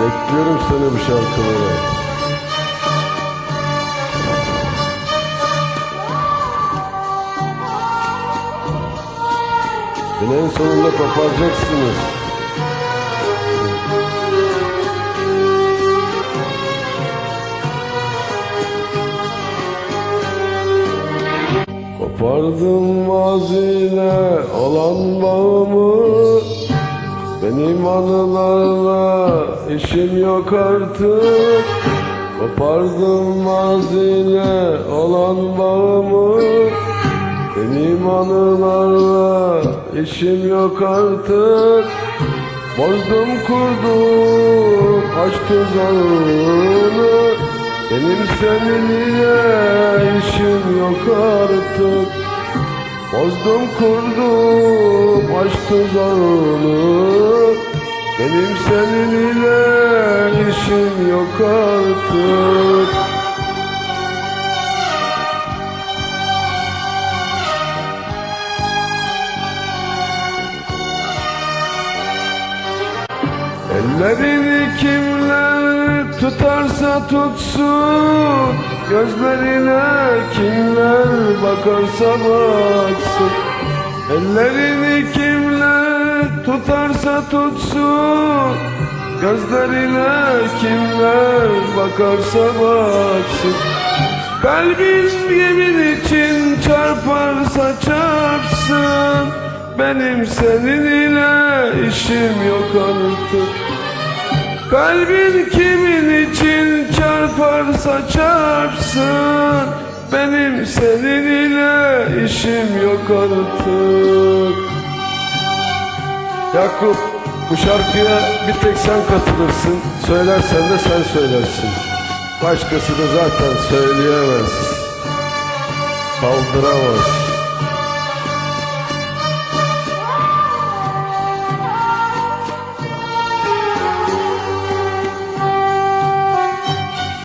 Bekliyorum seni bu şarkılara. Beni en sonunda koparacaksınız. Kopardım maziyle olan bağımı Benim anılarla işim yok artık. Kopardım maziyle olan bağımı. Benim anılarla işim yok artık. Bozdum kurdum aşk tuzağını Benim seninle işim yok artık Bozdum kurdum aşk tuzağını Benim seninle işim yok artık Ellerini kimler tutarsa tutsun Gözlerine kimler bakarsa baksın. Ellerini kimler tutarsa tutsun Gözlerine kimler bakarsa baksın. Kalbin yemin için çarparsa çarpsın Benim seninle işim yok artık. Kalbin kimin için çarparsa çarpsın Benim seninle işim yok artık. Yakup bu şarkıya bir tek sen katılırsın Söylersen de sen söylersin. Başkası da zaten söyleyemez Kaldıramaz